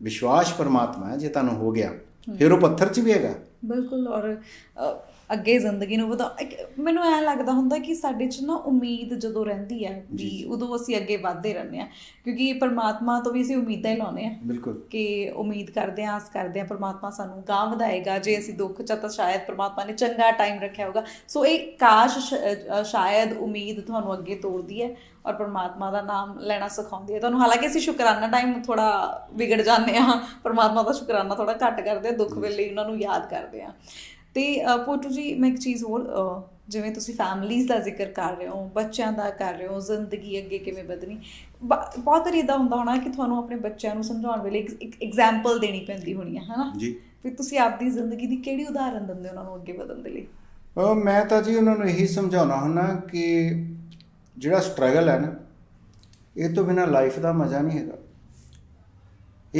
ਵਿਸ਼ਵਾਸ ਪਰਮਾਤਮਾ ਹੈ, ਜੇ ਤੁਹਾਨੂੰ ਹੋ ਗਿਆ, ਫਿਰ ਉਹ ਪੱਥਰ 'ਚ ਵੀ ਹੈਗਾ। ਬਿਲਕੁਲ, ਔਰ ਅੱਗੇ ਜ਼ਿੰਦਗੀ ਨੂੰ ਵਧਾ ਮੈਨੂੰ ਐ ਲੱਗਦਾ ਹੁੰਦਾ ਕਿ ਸਾਡੇ 'ਚ ਨਾ ਉਮੀਦ ਜਦੋਂ ਰਹਿੰਦੀ ਹੈ ਵੀ ਉਦੋਂ ਅਸੀਂ ਅੱਗੇ ਵਧਦੇ ਰਹਿੰਦੇ ਆ ਕਿਉਂਕਿ ਪਰਮਾਤਮਾ ਤੋਂ ਵੀ ਅਸੀਂ ਉਮੀਦਾਂ ਹੀ ਲਾਉਂਦੇ ਆ ਬਿਲਕੁਲ। ਕਿ ਉਮੀਦ ਕਰਦੇ ਹਾਂ ਆਸ ਕਰਦੇ ਹਾਂ ਪਰਮਾਤਮਾ ਸਾਨੂੰ ਗਾਂ ਵਧਾਏਗਾ। ਜੇ ਅਸੀਂ ਦੁੱਖ ਚ ਤਾਂ ਸ਼ਾਇਦ ਪਰਮਾਤਮਾ ਨੇ ਚੰਗਾ ਟਾਈਮ ਰੱਖਿਆ ਹੋਗਾ ਸੋ ਇਹ ਕਾਸ਼ ਸ਼ਾਇਦ ਉਮੀਦ ਤੁਹਾਨੂੰ ਅੱਗੇ ਤੋਰਦੀ ਹੈ ਔਰ ਪਰਮਾਤਮਾ ਦਾ ਨਾਮ ਲੈਣਾ ਸਿਖਾਉਂਦੀ ਹੈ। ਤੁਹਾਨੂੰ ਹਾਲਾਂਕਿ ਅਸੀਂ ਸ਼ੁਕਰਾਨਾ ਟਾਈਮ ਥੋੜਾ ਵਿਗੜ ਜਾਂਦੇ ਆ ਪਰਮਾਤਮਾ ਦਾ ਸ਼ੁਕਰਾਨਾ ਥੋੜਾ ਘੱਟ ਕਰਦੇ ਆ ਦੁੱਖ ਵੇਲੇ ਉਹਨਾਂ ਨੂੰ ਯਾਦ ਕਰਦੇ ਆ ਤੇ ਪੋਟੂ ਜੀ ਮੈਂ ਇੱਕ ਚੀਜ਼ ਹੋਰ ਜਿਵੇਂ ਤੁਸੀਂ ਫੈਮਲੀਜ਼ ਦਾ ਜ਼ਿਕਰ ਕਰ ਰਹੇ ਹੋ ਬੱਚਿਆਂ ਦਾ ਕਰ ਰਹੇ ਹੋ ਜ਼ਿੰਦਗੀ ਅੱਗੇ ਕਿਵੇਂ ਵਧਣੀ ਬਹੁਤ ਵਾਰੀ ਇਦਾਂ ਹੁੰਦਾ ਹੋਣਾ ਕਿ ਤੁਹਾਨੂੰ ਆਪਣੇ ਬੱਚਿਆਂ ਨੂੰ ਸਮਝਾਉਣ ਵੇਲੇ ਇੱਕ- ਇੱਕ ਐਗਜ਼ਾਮਪਲ ਦੇਣੀ ਪੈਂਦੀ ਹੋਣੀ ਹੈ ਹਨਾ? ਜੀ। ਫਿਰ ਤੁਸੀਂ ਆਪਦੀ ਜ਼ਿੰਦਗੀ ਦੀ ਕਿਹੜੀ ਉਦਾਹਰਨ ਦਿੰਦੇ ਹੋ ਉਹਨਾਂ ਨੂੰ ਅੱਗੇ ਵਧਣ ਦੇ ਲਈ? ਮੈਂ ਤਾਂ ਜੀ ਉਹਨਾਂ ਨੂੰ ਇਹੀ ਸਮਝਾਉਣਾ ਹੁੰਦਾ ਕਿ ਜਿਹੜਾ ਸਟਰਗਲ ਹੈ ਨਾ ਇਹ ਤੋਂ ਬਿਨਾ ਲਾਈਫ ਦਾ ਮਜ਼ਾ ਨਹੀਂ ਹੈਗਾ।